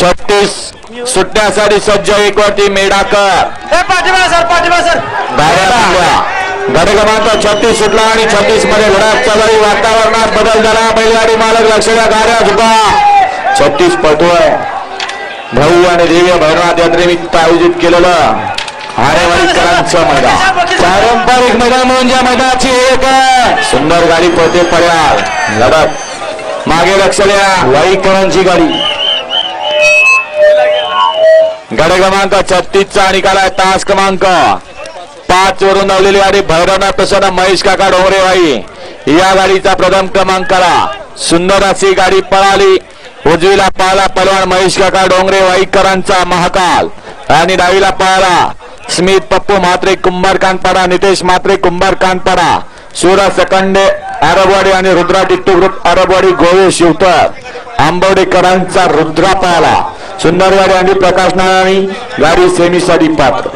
छत्तीस सुटण्यासाठी सज्ज एकवटी मेडाकर. गाडी क्रमांक छत्तीस सुटला आणि छत्तीसमध्ये वेळी वातावरणात बदल झाला. बैलगाडी मालक लक्ष द्या गाड्या झुका. छत्तीस पटोय भाऊ आणि दिव्य भैरवनाथ यात्रेनिमित्त आयोजित केलेलं हारेवाडीकरांचं मैदान. पारंपरिक मैदान म्हणजे मैदानाची एक. सुंदर गाडी पळते पड्याल लढत. मागे लक्ष द्या वाईकरांची गाडी. गड क्रमांक छत्तीसचा निकाल आहे तास क्रमांक. पाच वरून लावलेली गाडी भैरवनाथ प्रसन्न महेश काका डोंगरेवाई. या गाडीचा प्रथम क्रमांकाला सुंदर अशी गाडी पळाली. उजवीला पळाला पलवान महेश काका डोंगरे वाईकरांचा महाकाल. आणि डावीला पळाला स्मित पप्पू म्हात्रे कुंभार कानपाडा नितेश म्हात्रे कुंभार कानपाडा सूरज सकंडे अरबवाडी आणि रुद्रा टिट्टू ग्रुप अरबवाडी गोवे शिवतर. आंबवडेकरांचा रुद्रा पळाला सुंदरवाडी आणि प्रकाश नारायणी गाडी सेमीसाठी पात्र.